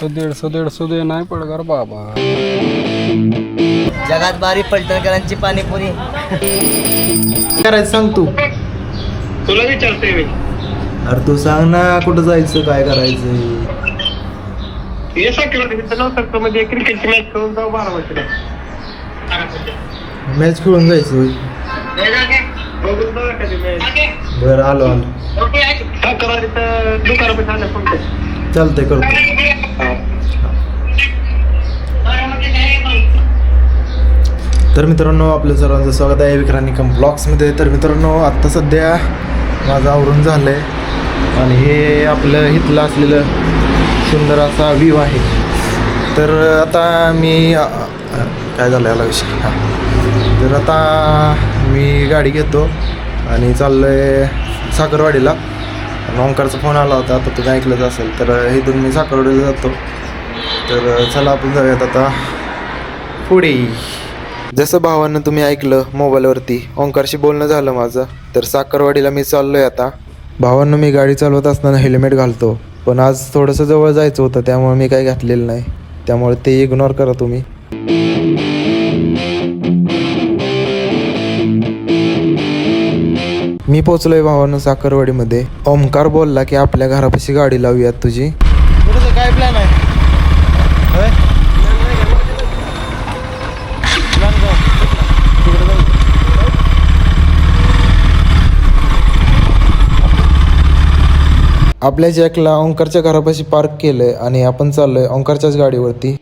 तो दीडशे दीडशे दे नाही पडणार बाबा. जगात बारी पलटणकरांची पाणीपुरी. करायचं सांग तू. तुला विचारते मी. अरे तू सांग ना कुठं जायचं काय करायचं? क्रिकेटची मॅच खेळून जाऊ बारा वाजता मॅच खेळून जायचं होय. बघून बघा कधी मॅच बरं आलो आलो. फक्त चालतंय करतो तर मित्रांनो आपल्या सर्वांचं स्वागत आहे विक्रांती ब्लॉग्समध्ये. तर मित्रांनो आत्ता सध्या माझं आवरून झालं आहे आणि हे आपलं हितलं असलेलं सुंदर असा व्ह्यू आहे. तर आता मी काय झालं याला विषय? हां. तर आता मी गाडी घेतो आणि चाललो आहे साखरवाडीला. आणि ओंकारचा फोन आला होता आता तुम्ही ऐकलंच असेल तर इथून मी साखरवाडीला जातो. तर चला आपण जाऊयात आता पुढे. जसं भावानं तुम्ही ऐकलं मोबाईलवरती ओंकारशी बोलणं झालं माझं तर साखरवाडीला मी चाललोय आता. भावांना मी गाडी चालवत असताना हेल्मेट घालतो पण आज थोडंसं जवळ जायचं होतं त्यामुळे मी काही घातलेलं नाही. त्यामुळे ते इग्नोर करा तुम्ही. मी पोचलोय भावानं साखरवाडीमध्ये. ओमकार बोलला की आपल्या घरापाशी गाडी लावूयात तुझी. काय प्लॅन आहे? आपल्या जॅकला ओंकारच्या घरापाशी पार्क केलंय आणि आपण चाललोय ओंकारच्याच गाडीवरती.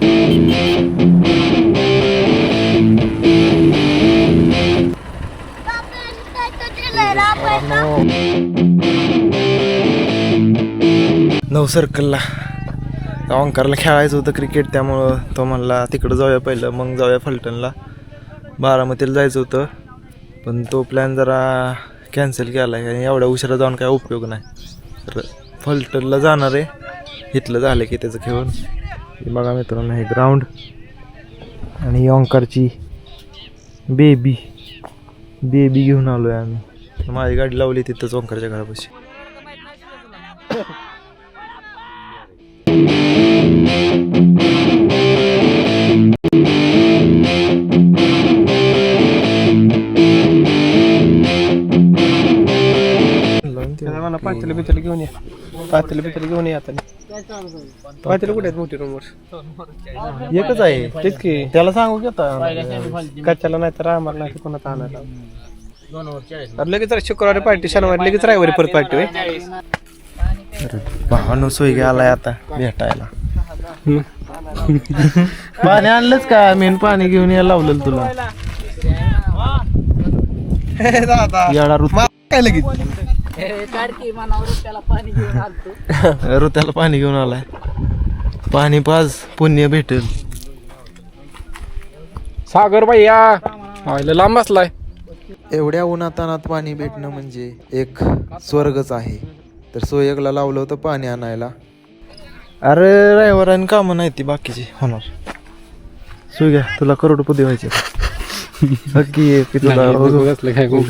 नऊ सर्कलला ओंकारला खेळायचं होतं क्रिकेट त्यामुळं तो म्हणला तिकडं जाऊया पहिलं मग जाऊया फलटणला. बारामतीला जायचं होतं पण तो प्लॅन जरा कॅन्सल केला. आहे आणि एवढ्या उशिरा जाऊन काय उपयोग नाही. तर फलटणला जाणार आहे. इथलं झालं की त्याचं खेळून. बघा मित्रांनो हे ग्राउंड आणि ओंकारची बेबी बेबी घेऊन आलो आहे आम्ही. माझी गाडी लावली तिथंच ओंकारच्या घरापाशी. पातेलं बितेलं घेऊन ये. पातेलं बितेलं घेऊन ये आता पातेलं कुठे आहेत मोठी रूमवर एकच आहे. तेच की. त्याला सांगू की आता. कच्च्याला नाही तर आम्हाला नाही कोणाचा आणायला. अरे लगेच जरा शुक्रवारी पार्टी शनिवारी लगेच रविवारी परत पार्टी होय. भावानो सोय आलाय आता भेटायला. पाणी आणलंच का? मेन पाणी घेऊन यायला लावलेलं तुला. काय लगेच? ऋत्याला पाणी घेऊन आलाय. पाणी पाज पुण्य भेटेल. सागर भैया आयला लांब बसलाय. एवढ्या उन्हातानात पाणी भेटणं म्हणजे एक स्वर्गच आहे. तर सोयगला लावलं होतं पाणी आणायला. अरे रविवाराने कामं नाही ती बाकीची होणार. सुग्या तुला करोडपती व्हायचे. नक्की आहे की तुला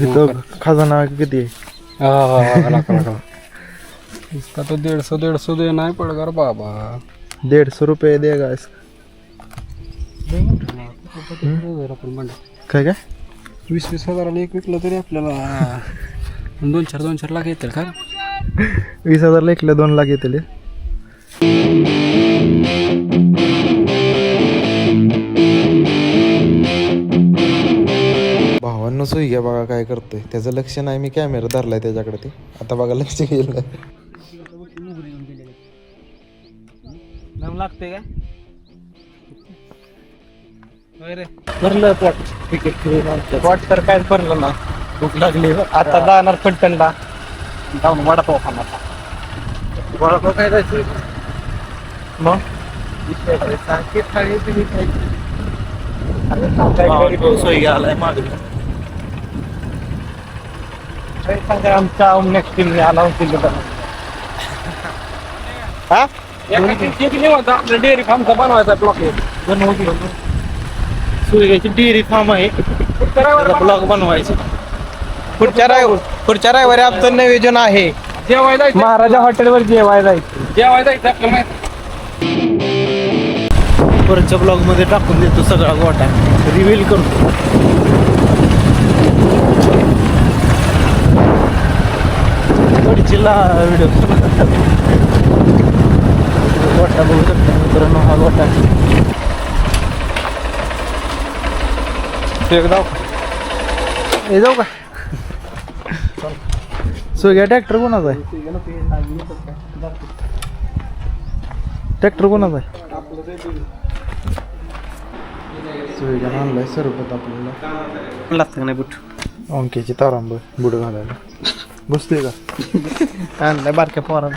इथं खजाना किती आहे? तो दीडशे दीडशे दे नाही पडणार बाबा. दीडशे रुपये दे गायस काय काय? वीस वीस हजाराला एक विकलं तरी आपल्याला दोन चार दोन चार लाख येतील का? वीस हजार लेखले दोन लाख येतील भावांनो सोयी घ्या बघा काय करतोय. त्याचं लक्ष नाही मी कॅमेरा धरलाय त्याच्याकडे ते. आता बघा लक्ष गेलं लागते का? भरलं पोट क्रिकेट खेळून पोट तर काय भरलं ना भूक लागली. आता जाणार फलटणला. जाऊन वडापाव खाणार वडापाव काय जायचं? मग? सोयी आलाय आमच्या नेक्स्ट टीम हा? डेअरी फार्मचा बनवायचा ब्लॉक सुरग्याची डेअरी फार्म आहे. ब्लॉग बनवायचं. पुढच्या रविवार पुढच्या रविवारी आमचं नियोजन आहे. जेवायला महाराजा हॉटेलवर जेवायला जेवायला परतच्या ब्लॉगमध्ये टाकून देतो सगळा गोटा. रिव्हील करतो कडचीला व्हिडिओ. गोटा बघू शकता मित्रांनो हा गोटा ते एकदा हे जाऊ का? सुग्या ट्रॅक्टर कोणाचा आहे? ट्रॅक्टर कोणाचा आहे? आणलाय आपल्याला. लागतं का नाही बुट? अंक्याची तारांब बुड घालायला. बसतोय का आणलाय बारक्या पोरानं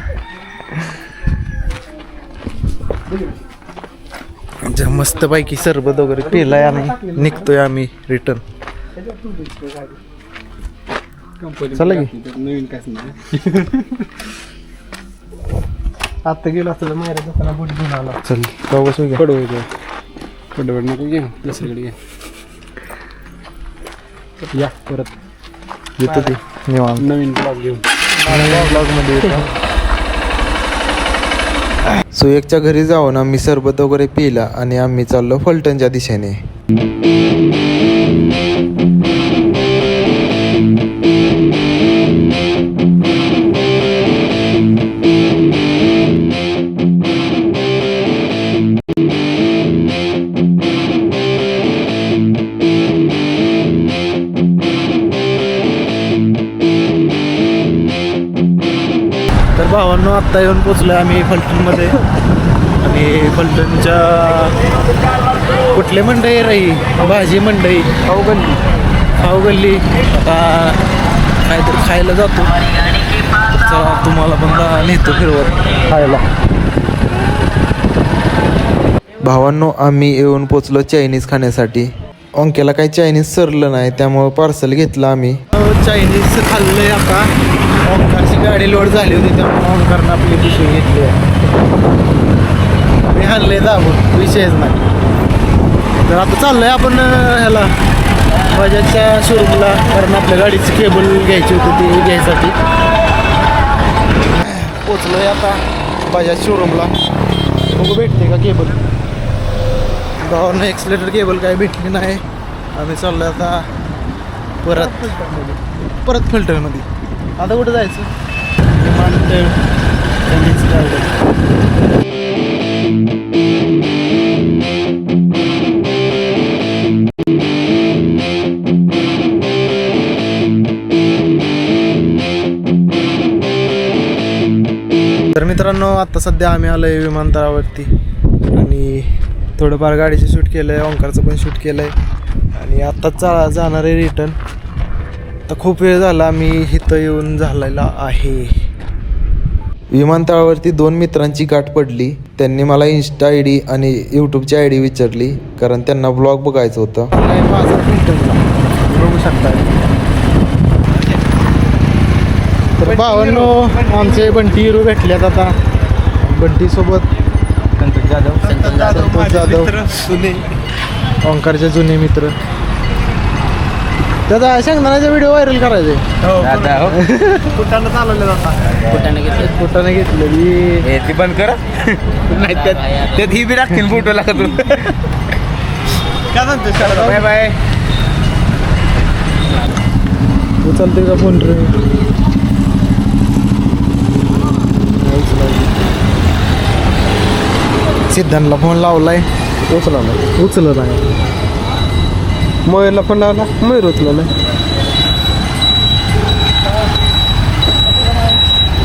जे मस्त पैकी सरबत वगैरे पेलाय आणि निघतोय आम्ही रिटर्न चला की. नवीन आता गेलो असतं मायरा दुकाना बुट घेऊन आला. चल बसू घ्या. पडवं इथं पडवड नको घे दुसरीकडे घे. या परत. येतो ते निवांत. नवीन ब्लॉग घेऊन. सुयकच्या घरी जाऊन आम्ही सरबत वगैरे पिला आणि आम्ही चाललो फलटणच्या दिशेने. आत्ता येऊन पोचलो आम्ही फलटणमध्ये. आणि फलटणच्या कुठले मंडई राही भाजी मंडई. खाऊ गल्ली खाऊ गल्ली आता काहीतरी खायला जातो. चला तुम्हाला पण नेतो फिरवत खायला. भावांनो आम्ही येऊन पोचलो चायनीज खाण्यासाठी. ओंक्याला काही चायनीज सरलं नाही त्यामुळं पार्सल घेतलं आम्ही. चायनीज खाल्लंय आता. ओंकारची गाडी लोड झाली होती त्यामुळे ओंकारनं आपली पिशवी घेतली आहे. मी हल्ले दाबून विषयच नाही. तर आता चाललंय आपण ह्याला बजाजच्या शोरूमला कारण आपल्या गाडीची केबल घ्यायची होती ती घ्यायसाठी. पोचलोय आता बजाज शोरूमला बघू भेटते का केबल भावानं एक्सलेटर केबल काय भेटली नाही. आम्ही चाललोय आता परत परत फिल्टरमध्ये आता कुठं जायचं? विमानतळ त्यांनीच तर मित्रांनो आता सध्या आम्ही आलो आहे विमानतळावरती. आणि थोडंफार गाडीचं शूट केलं आहे ओंकारचं पण शूट केलं आहे आणि आत्ताच चा जाणार आहे रिटर्न तर खूप वेळ झाला आम्ही इथं येऊन झालेला आहे. विमानतळावरती दोन मित्रांची गाठ पडली. त्यांनी मला इन्स्टा आय डी आणि यूट्यूबची आय डी विचारली कारण त्यांना ब्लॉग बघायचं होतं. माझा बघू शकता. तर भावांनो आमचे बंटी हिरो भेटल्यात आता. बंटी सोबत. संतोष जाधव. संतोष जाधव ओंकारचे जुने मित्र. त्याचा शेंगदाण्याचा व्हिडिओ व्हायरल करायचे. दादा हो. चालवले जातात कुठं घेतलं? कुठं हे ती? बंद कर. नाही त्यात त्यात ही बी टाकतील फोटोला का तू काय म्हणतो बाय बाय. उचलते का फोन रे? सिद्धांतला फोन लावलाय. उचला उचलत नाही. मयूरला पण लावला मयूर ना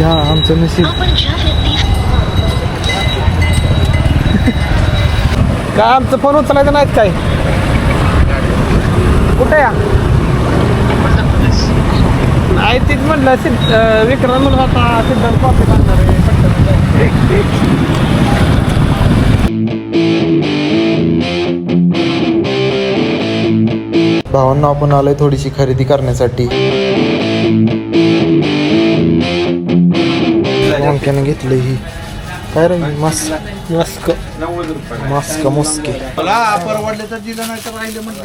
हा आमचं नशीब. काय आमचं फोन उचलायचं नाहीत काय? कुठे या? नाही तीच म्हणलं सिद्ध अं, विक्रांत म्हणत होता सिद्धांत कॉफी काढणार आहे. भावांना आपण आलोय थोडीशी खरेदी करण्यासाठी. ओंक्याने घेतलं ही. काय रे मास्क. मस्क. मास्क मुस्के. परवडले तर दिलं नाही तर राहिले म्हटलं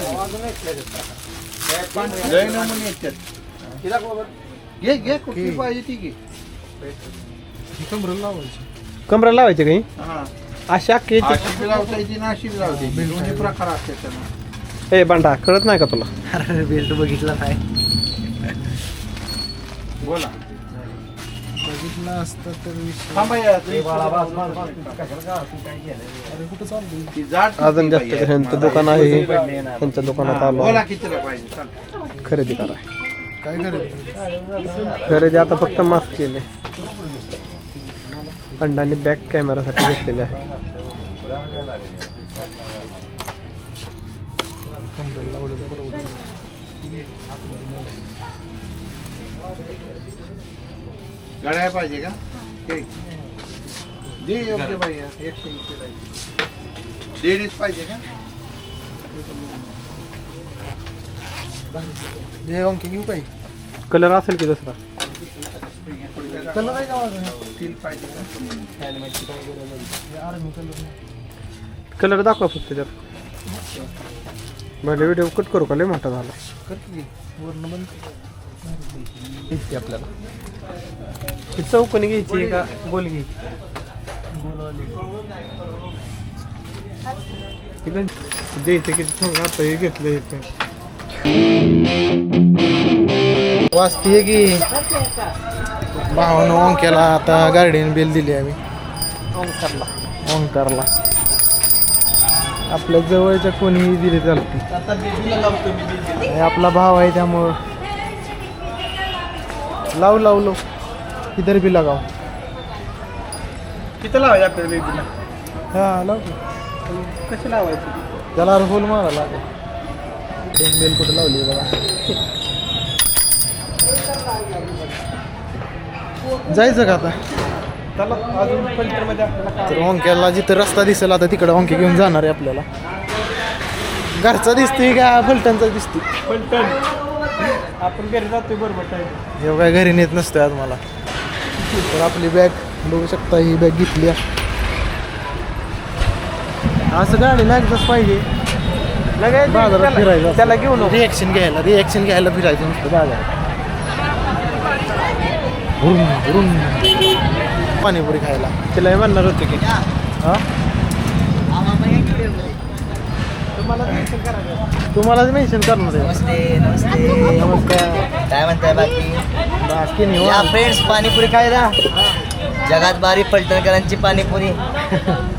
घे घे कुठली पाहिजे ती घे. कमरा लावायचे. काही हा? अशा अशी बी लावता येते ना अशी बी लावता येते. दोन्ही प्रकार असतात त्याला. ए बंडा कळत नाही का तुला? अरे बेल्ट बघितला नाही बोला. बघितला असता तर विषय. अजून जास्त. ह्यांचं दुकान आहे. त्यांच्या दुकानात आलो. बोला कितीला पाहिजे चालतं. खरेदी करा. काय खरेदी? आता फक्त माफ केले. अंडाने बॅक कॅमेरासाठी घेतलेले आहे. गळ्या पाहिजे का? ठीक. दे योग्य पाहिजे एकशे ऐंशी पाहिजे पाहिजे का? हे अंकी घेऊ काय कलर असेल की दुसरा? कलर आहे का माझा? स्टील पाहिजे का? आर्मी कलर कलर दाखवा फक्त त्यात म्हणजे व्हिडिओ कट करू का? लय मोठा झाला. कर की? वर्ण बंद. घ्यायची आपल्याला. ही चौकोनी घ्यायची का? गोल घ्यायची. द्यायचं किती सांगा आता हे घेतलं इथे वाचते की. भावानं ओंक्याला आता गार्डियन बिल दिली आम्ही. ओंकारला. ओंकारला. आपल्या जवळच्या कोणीही दिली चालते. हे आपला भाव आहे त्यामुळं. लाव लाव लाव. इधर भी लगाव. लावायचं आपल्याला बेबीला हा लाव. कशी लावायची? त्याला होल मारा लागेल. बेल कुठे लावली बघा. जायचं का आता? त्याला अजून आपल्याला तर ओंक्याला जिथं रस्ता दिसेल आता तिकडे ओंके घेऊन जाणार आहे आपल्याला. घरचा दिसतोय का? फलटणचा दिसतोय. पलटण आपण घरी जातोय बरोबर टाईम हे काय घरी नेत नसतोय आज मला. तर आपली बॅग बघू शकता ही बॅग घेतली आहे. असं गाडी लागतच पाहिजे. बाजारात फिरायचं त्याला घेऊ नको रिॲक्शन घ्यायला रिॲक्शन घ्यायला फिरायचं नुसतं बाजारात. पाणीपुरी खायला. तिला हे म्हणणार होते की. हा? तुम्हालाच मेन्शन करणार आहे. नमस्ते नमस्ते. नमस्कार. काय म्हणताय बाकी? बाकी या निवांत. फ्रेंड्स पाणीपुरी खायला. जगात बारी पलटणकरांची पाणीपुरी.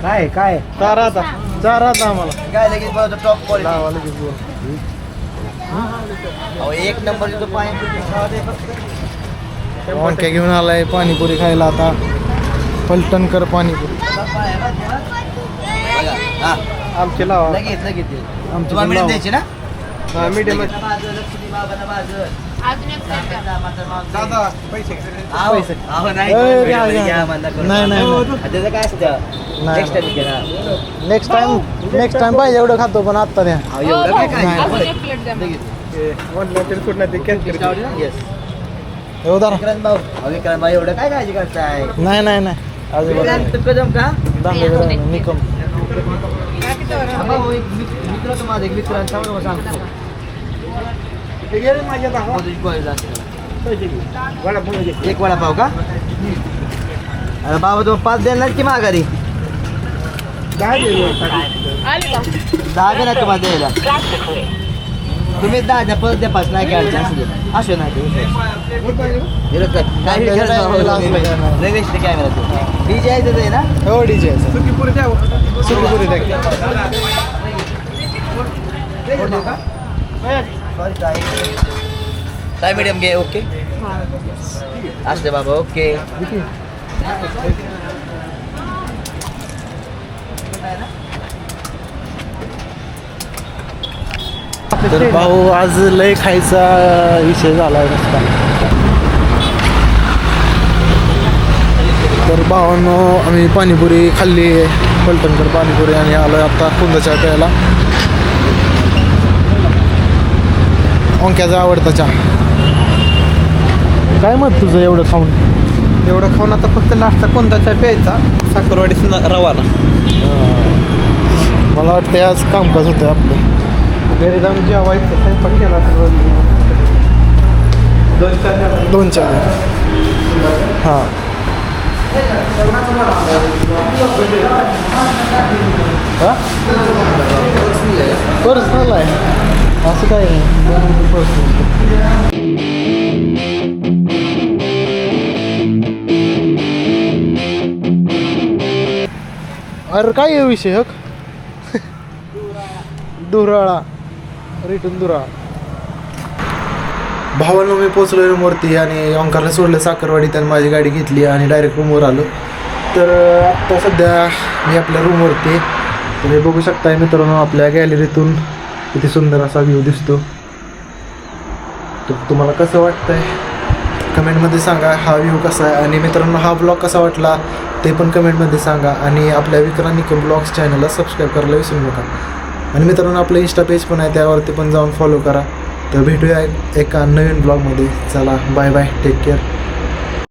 काय काय? चारा आता. चारा आता आम्हाला. काय लगेच बोलतो टॉप क्वालिटी लावा लगेच बोल. अहो एक नंबर तो पाणीपुरी खावा फक्त. घेऊन आलाय पाणीपुरी खायला आता. पलटणकर कर हा, आमची लावा लगेच लगेच दे. आमची तुम्हाला पण मिडियम लावा. द्यायची ना? हा मीडियम बाजू, लक्ष्मी बाबांना बाजू. दादा पैसे. आहो, आहो, नाही ए, घ्या, घ्या, घ्या. म्हणलं करून. नाही, नाही, नाही. त्याचं काय असतं? नाही. नेक्स्ट टाइम घ्या. नेक्स्ट टाइम नेक्स्ट टाइम पाहिजे एवढं खातो पण आत्ता द्या. अहो, एवढं काय काय नाही. म्हणलं तरी कुठं ते कॅन्सल येस हो दारा विक्रांत भाऊ. अहो, विक्रांत भाऊ एवढं काय काळजी करताय? नाही नाही नाही. अजिबात विक्रांत कदम का? निकम. मित्र माझा एक मित्र सांगतो. एक वडापाव का? अरे बाबा तुम्ही पाच देणार की माघारी? दहा देणार तुम्हाला द्यायला. तुम्ही दहा द्या परत द्या पाच नाही काय असू दे. असू नाही ते. कॅमेरा तू डीजे आहे त्याचं आहे ना? हो डीजे द्या सुरपुरी द्या. सॉरी काय काय मीडियम घे ओके असते बाबा ओके तर भाऊ आज लय खायचा विषय झाला नुसता. तर भावांनो आम्ही पाणीपुरी खाल्ली पलटणकर पाणीपुरी आणि आलो आता कुंदाच्या प्यायला ओंक्याचा आवडता चहा. काय मत तुझं एवढं खाऊन? एवढं खाऊन आता फक्त नाश्ता कोणताचा प्यायचा साखरवाडी रवाना. मला वाटतं आज कामकाज होतं आपलं. घरी जाऊन जेवायचं स्वयंपाक केला दोन चार दोन चार हां. हा? पर्सनल आहे. असं काय? नाही पर्सनल अरे काय आहे विषय हक? दुराळा. रिटर्न दुरा भावानं मी पोचलो रूमवरती आणि ओंकारला सोडलं साखरवाडी त्यानं माझी गाडी घेतली आणि डायरेक्ट रूमवर आलो. तर आत्ता सध्या मी आपल्या रूमवरती आहे. बघू शकताय मित्रांनो आपल्या गॅलरीतून किती सुंदर असा व्ह्यू दिसतो. तर तुम्हाला कसं वाटतंय? कमेंटमध्ये सांगा हा व्ह्यू कसा आहे? आणि मित्रांनो हा ब्लॉग कसा वाटला ते पण कमेंटमध्ये सांगा. आणि आपल्या विक्रांतिक ब्लॉग्स चॅनलला सबस्क्राईब करायला विसरू नका. आणि मित्रांनो आपलं इंस्टा पेज पण आहे त्यावरती पण जाऊन फॉलो करा. तर भेटूया एका नवीन ब्लॉगमध्ये चला बाय बाय टेक केअर